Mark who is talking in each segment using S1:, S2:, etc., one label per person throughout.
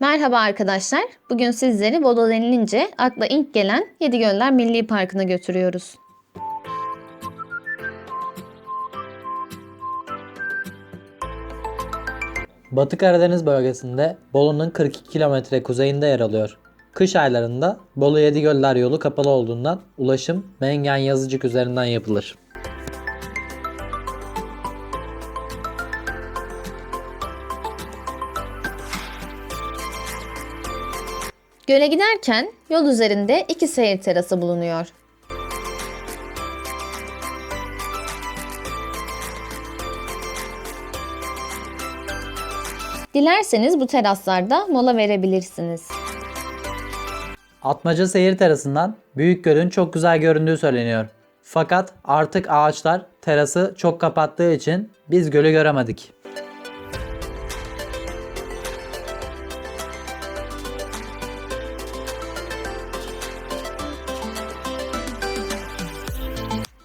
S1: Merhaba arkadaşlar. Bugün sizleri Bodo denilince akla ilk gelen Yedigöller Milli Parkı'na götürüyoruz.
S2: Batı Karadeniz bölgesinde Bolu'nun 42 kilometre kuzeyinde yer alıyor. Kış aylarında Bolu Yedigöller yolu kapalı olduğundan ulaşım Mengen Yazıcık üzerinden yapılır.
S1: Göle giderken yol üzerinde iki seyir terası bulunuyor. Dilerseniz bu teraslarda mola verebilirsiniz.
S2: Atmaca seyir terasından Büyük Göl'ün çok güzel göründüğü söyleniyor. Fakat artık ağaçlar terası çok kapattığı için biz gölü göremedik.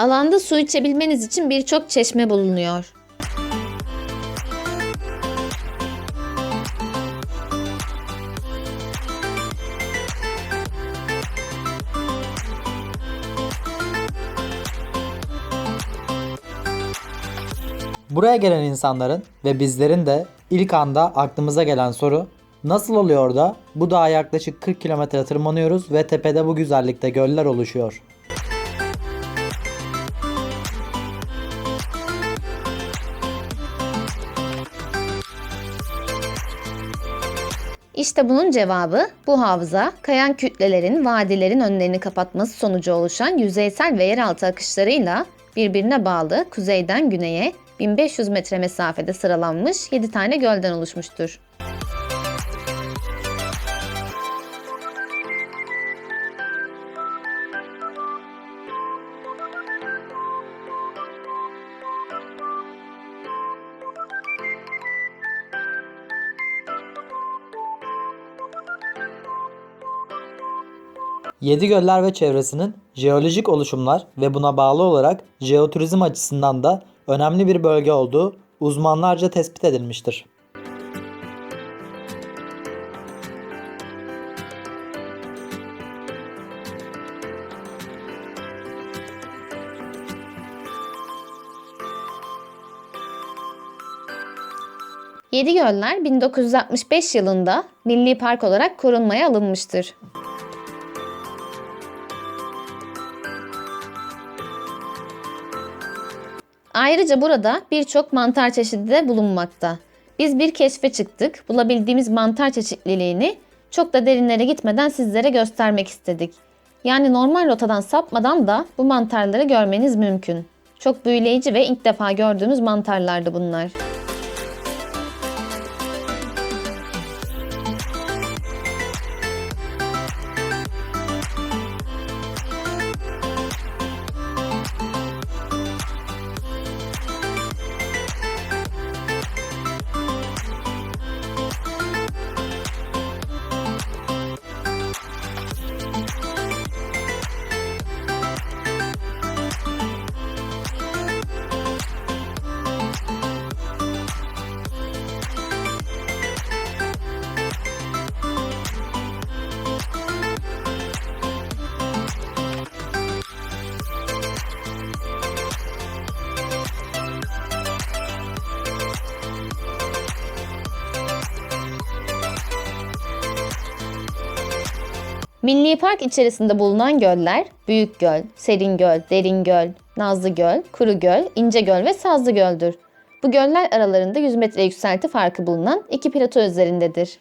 S1: Alanda su içebilmeniz için birçok çeşme bulunuyor.
S2: Buraya gelen insanların ve bizlerin de ilk anda aklımıza gelen soru nasıl oluyor da bu dağa yaklaşık 40 kilometre tırmanıyoruz ve tepede bu güzellikte göller oluşuyor?
S1: İşte bunun cevabı bu havza kayan kütlelerin vadilerin önlerini kapatması sonucu oluşan yüzeysel ve yeraltı akışlarıyla birbirine bağlı kuzeyden güneye 1500 metre mesafede sıralanmış 7 tane gölden oluşmuştur.
S2: Yedi göller ve çevresinin jeolojik oluşumlar ve buna bağlı olarak jeoturizm açısından da önemli bir bölge olduğu uzmanlarca tespit edilmiştir.
S1: Yedi Göller 1965 yılında milli park olarak korunmaya alınmıştır. Ayrıca burada birçok mantar çeşidi de bulunmakta. Biz bir keşfe çıktık. Bulabildiğimiz mantar çeşitliliğini çok da derinlere gitmeden sizlere göstermek istedik. Yani normal rotadan sapmadan da bu mantarları görmeniz mümkün. Çok büyüleyici ve ilk defa gördüğümüz mantarlardı bunlar. Milli Park içerisinde bulunan göller Büyük Göl, Serin Göl, Derin Göl, Nazlı Göl, Kuru Göl, İnce Göl ve Sazlı Göl'dür. Bu göller aralarında 100 metre yükselti farkı bulunan iki plato üzerindedir.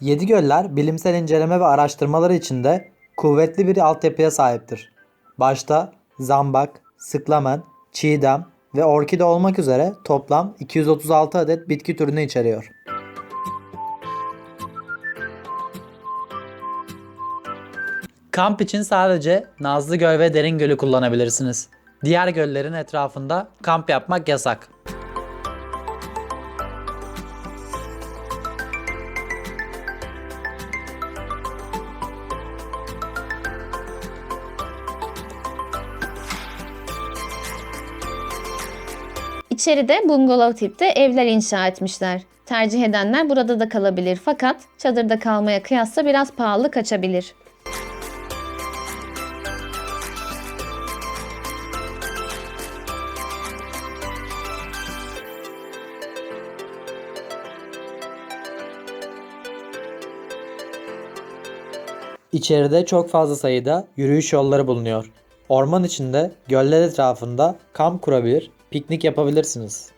S2: Yedi göller bilimsel inceleme ve araştırmaları içinde kuvvetli bir altyapıya sahiptir. Başta zambak, sıklamen, çiğdem ve orkide olmak üzere toplam 236 adet bitki türünü içeriyor. Kamp için sadece Nazlı Göl ve Derin Gölü kullanabilirsiniz. Diğer göllerin etrafında kamp yapmak yasak.
S1: İçeride bungalov tipte evler inşa etmişler. Tercih edenler burada da kalabilir fakat çadırda kalmaya kıyasla biraz pahalı kaçabilir.
S2: İçeride çok fazla sayıda yürüyüş yolları bulunuyor. Orman içinde göller etrafında kamp kurabilir, piknik yapabilirsiniz.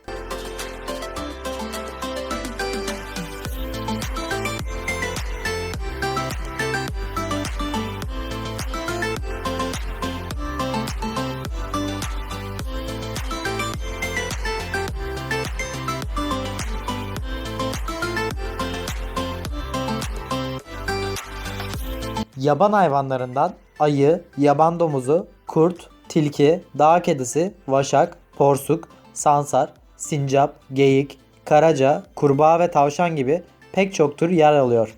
S2: Yaban hayvanlarından ayı, yaban domuzu, kurt, tilki, dağ kedisi, vaşak, porsuk, sansar, sincap, geyik, karaca, kurbağa ve tavşan gibi pek çok tür yer alıyor.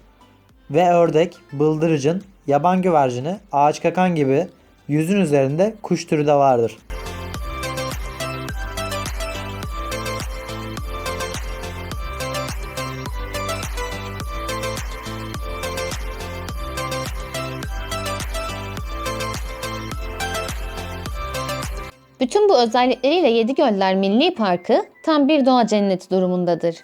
S2: Ve ördek, bıldırcın, yaban güvercini, ağaç kakan gibi yüzün üzerinde kuş türü de vardır.
S1: Bütün bu özellikleriyle Yedigöller Milli Parkı tam bir doğa cenneti durumundadır.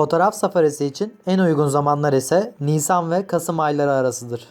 S2: Fotoğraf safarisi için en uygun zamanlar ise Nisan ve Kasım ayları arasıdır.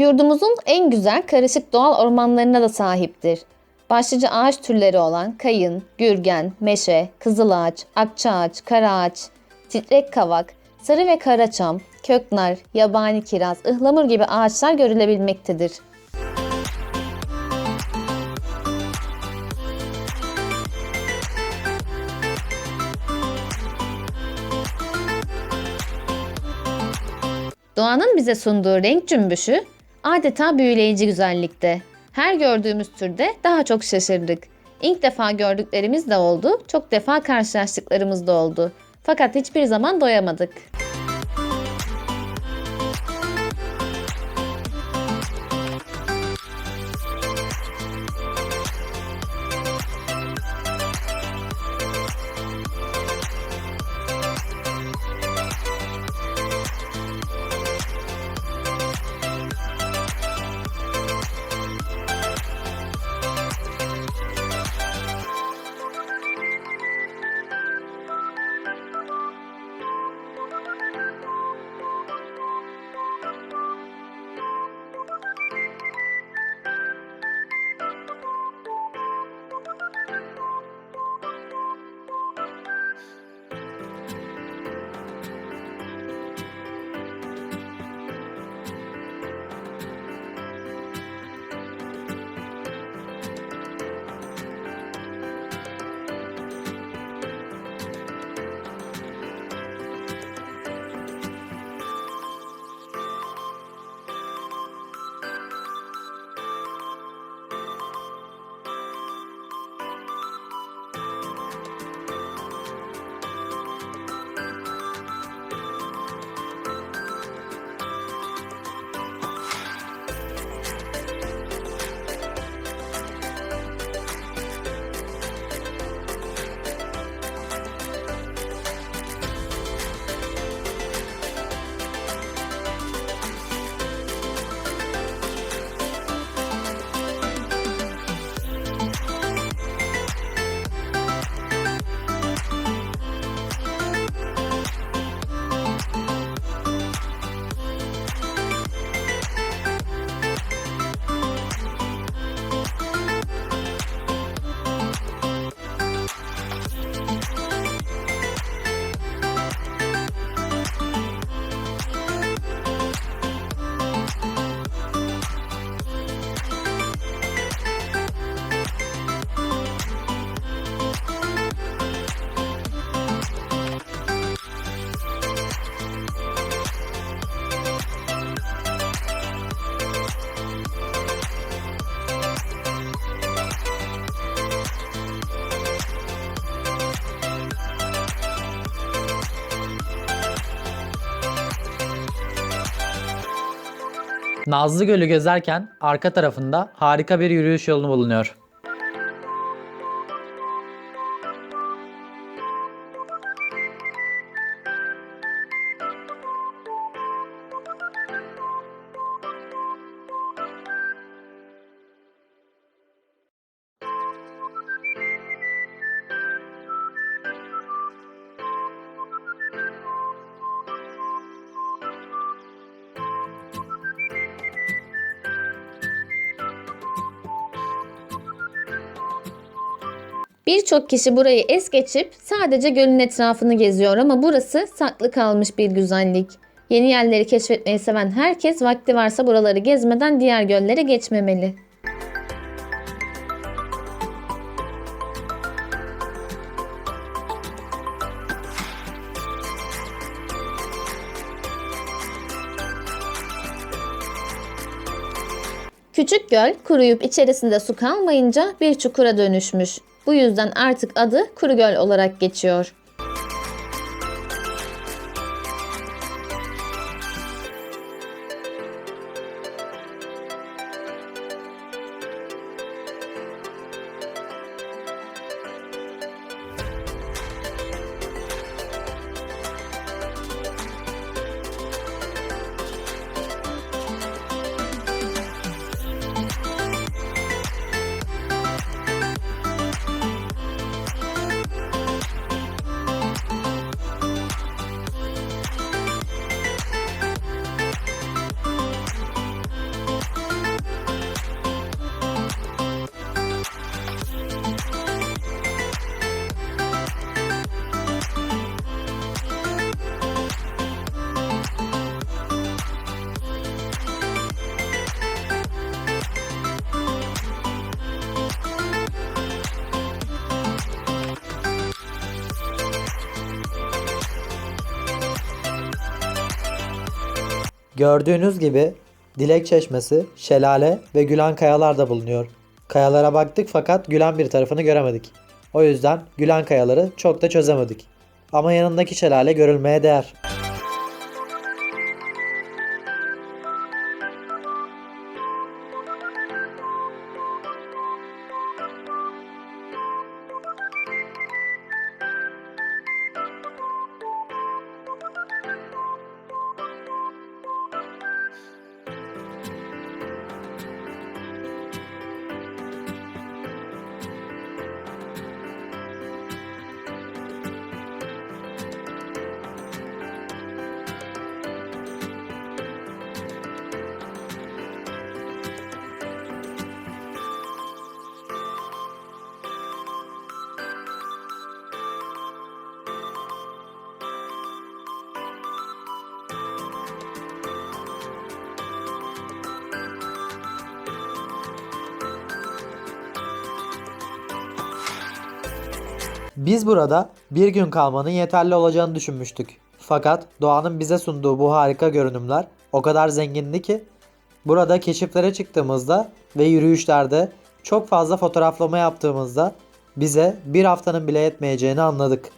S1: Yurdumuzun en güzel karışık doğal ormanlarına da sahiptir. Başlıca ağaç türleri olan kayın, gürgen, meşe, kızılağaç, akçaağaç, karaağaç, titrek kavak, sarı ve karaçam, köknar, yabani kiraz, ıhlamur gibi ağaçlar görülebilmektedir. Doğanın bize sunduğu renk cümbüşü adeta büyüleyici güzellikte. Her gördüğümüz türde daha çok şaşırdık. İlk defa gördüklerimiz de oldu, çok defa karşılaştıklarımız da oldu. Fakat hiçbir zaman doyamadık.
S2: Nazlı Gölü gezerken arka tarafında harika bir yürüyüş yolu bulunuyor.
S1: Birçok kişi burayı es geçip sadece gölün etrafını geziyor ama burası saklı kalmış bir güzellik. Yeni yerleri keşfetmeyi seven herkes vakti varsa buraları gezmeden diğer göllere geçmemeli. Küçük göl kuruyup içerisinde su kalmayınca bir çukura dönüşmüş. Bu yüzden artık adı Kuru Göl olarak geçiyor.
S2: Gördüğünüz gibi Dilek Çeşmesi, Şelale ve Gülen Kayalar da bulunuyor. Kayalara baktık fakat Gülen bir tarafını göremedik. O yüzden Gülen Kayaları çok da çözemedik. Ama yanındaki şelale görülmeye değer. Biz burada bir gün kalmanın yeterli olacağını düşünmüştük. Fakat doğanın bize sunduğu bu harika görünümler o kadar zengindi ki burada keşiflere çıktığımızda ve yürüyüşlerde çok fazla fotoğraflama yaptığımızda bize bir haftanın bile yetmeyeceğini anladık.